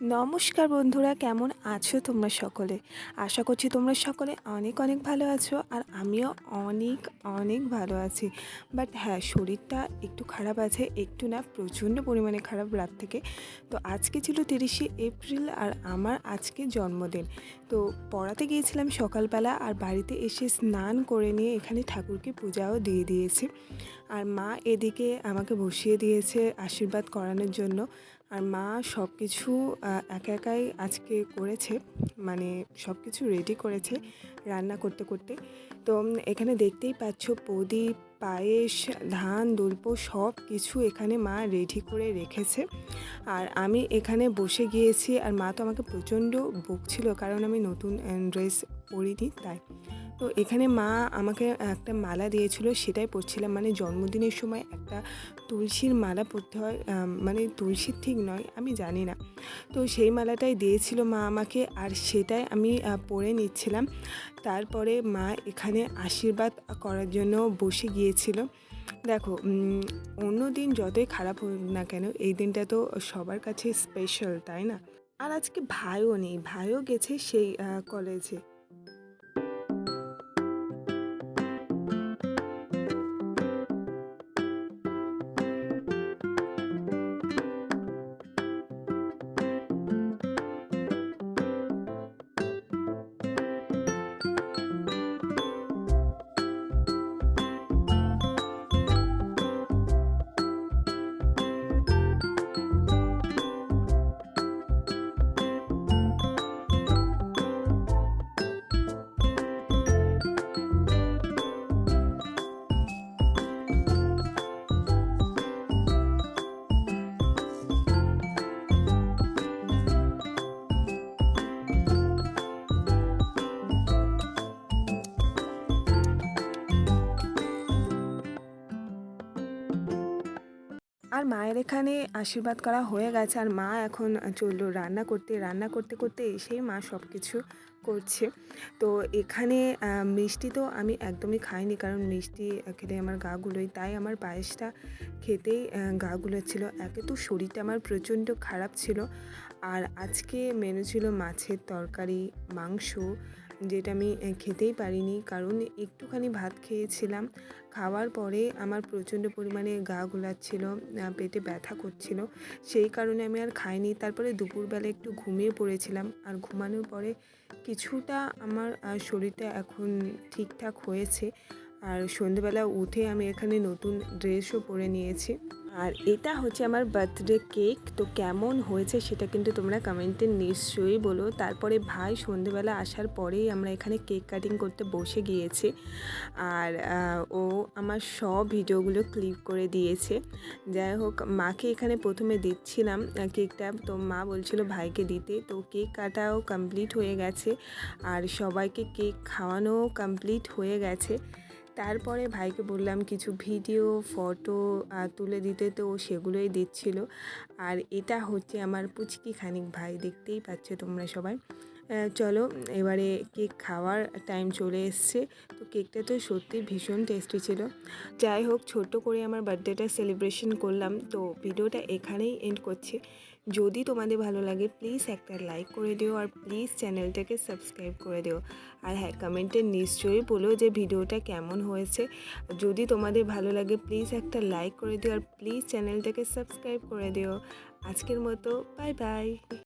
নমস্কার বন্ধুরা, কেমন আছো তোমরা সকলে? আশা করছি তোমরা সকলে অনেক অনেক ভালো আছো আর আমিও অনেক অনেক ভালো আছি। বাট হ্যাঁ শরীরটা একটু খারাপ আছে, একটু না, প্রচণ্ড পরিমাণে খারাপ রাত থেকে। তো আজকে ছিল তিরিশে এপ্রিল আর আমার আজকে জন্মদিন। তো পড়াতে গিয়েছিলাম সকালবেলা আর বাড়িতে এসে স্নান করে নিয়ে এখানে ঠাকুরকে পূজাও দিয়ে দিয়েছি। আর মা এদিকে আমাকে বসিয়ে দিয়েছে আশীর্বাদ করানোর জন্য। আর মা সব কিছু একা একাই আজকে করেছে মানে সব কিছু রেডি করেছে রান্না করতে করতে। তো এখানে দেখতেই পাচ্ছ প্রদীপ, পায়েস, ধান, দুল্প সব কিছু এখানে মা রেডি করে রেখেছে। আর আমি এখানে বসে গিয়েছি আর মা তো আমাকে প্রচণ্ড বকছিল কারণ আমি নতুন ড্রেস পরিনি, তাই। তো এখানে মা আমাকে একটা মালা দিয়েছিল, সেটাই পরছিলাম। মানে জন্মদিনের সময় একটা তুলসীর মালা পরতে হয় মানে তুলসীর ঠিক নয়, আমি জানি না। তো সেই মালাটাই দিয়েছিল মা আমাকে, আর সেটাই আমি পরে নিচ্ছিলাম। তারপরে মা এখানে আশীর্বাদ করার জন্য বসে গিয়েছিল। দেখো অন্য দিন যতই খারাপ হোক না কেন, এই দিনটা তো সবার কাছে স্পেশাল তাই না? আর আজকে ভাইও নেই, ভাইও গেছে সেই কলেজে আর মায়ের এখানে আশীর্বাদ করা হয়ে গেছে। আর মা এখন চলল রান্না করতে রান্না করতে করতে এসেই মা সব কিছু করছে। তো এখানে মিষ্টি তো আমি একদমই খাইনি কারণ মিষ্টি খেলে আমার গা গুলোই তাই আমার পায়েসটা খেতেই গা ছিল একে তো শরীরটা আমার প্রচণ্ড খারাপ ছিল। আর আজকে মেনু ছিল মাছের তরকারি, মাংস যেটা আমি খেতেই পারিনি। কারণ একটুখানি ভাত খেয়েছিলাম। খাওয়ার পরে আমার প্রচণ্ড পরিমাণে গা গোলাচ্ছিল পেটে ব্যথা করছিল। সেই কারণে আমি আর খাইনি। তারপরে দুপুরবেলা একটু ঘুমিয়ে পড়েছিলাম। আর ঘুমানোর পরে কিছুটা আমার শরীরটা এখন ঠিকঠাক হয়েছে। আর সন্ধেবেলা উঠে আমি এখানে নতুন ড্রেসও পরে নিয়েছি। আর এটা হচ্ছে আমার বার্থডে কেক তো কেমন হয়েছে সেটা কিন্তু তোমরা কমেন্টে নিশ্চয়ই বলো। তারপরে ভাই সন্ধেবেলা আসার পরেই আমরা এখানে কেক কাটিং করতে বসে গিয়েছি আর ও আমার সব ভিডিওগুলো ক্লিপ করে দিয়েছে। যাই হোক, মাকে এখানে প্রথমে দিচ্ছিলাম কেকটা তো মা বলছিল ভাইকে দিতে। তো কেক কাটাও কমপ্লিট হয়ে গেছে আর সবাইকে কেক খাওয়ানোও কমপ্লিট হয়ে গেছে। তারপরে ভাইকে বললাম কিছু ভিডিও, ফটো তুলে দিতে, তো সেগুলোই দিচ্ছিল। আর এটা হচ্ছে আমার পুচকি খানিক ভাই, দেখতেই পাচ্ছ তোমরা সবাই। চলো, এবারে কেক খাওয়ার টাইম চলে এসছে। তো কেকটা তো সত্যি ভীষণ টেস্টি ছিল। যাই হোক, ছোট্ট করে আমার বার্থডেটা সেলিব্রেশন করলাম। তো ভিডিওটা এখানেই এন্ড করছি। যদি তোমাদের ভালো লাগে প্লিজ একটা লাইক করে দিও আর প্লিজ চ্যানেলটাকে সাবস্ক্রাইব করে দিও। আর হ্যাঁ কমেন্টে নিশ্চয়ই বলো যে ভিডিওটা কেমন হয়েছে। যদি তোমাদের ভালো লাগে প্লিজ একটা লাইক করে দিও আর প্লিজ চ্যানেলটাকে সাবস্ক্রাইব করে দিও। আজকের মতো বাই বাই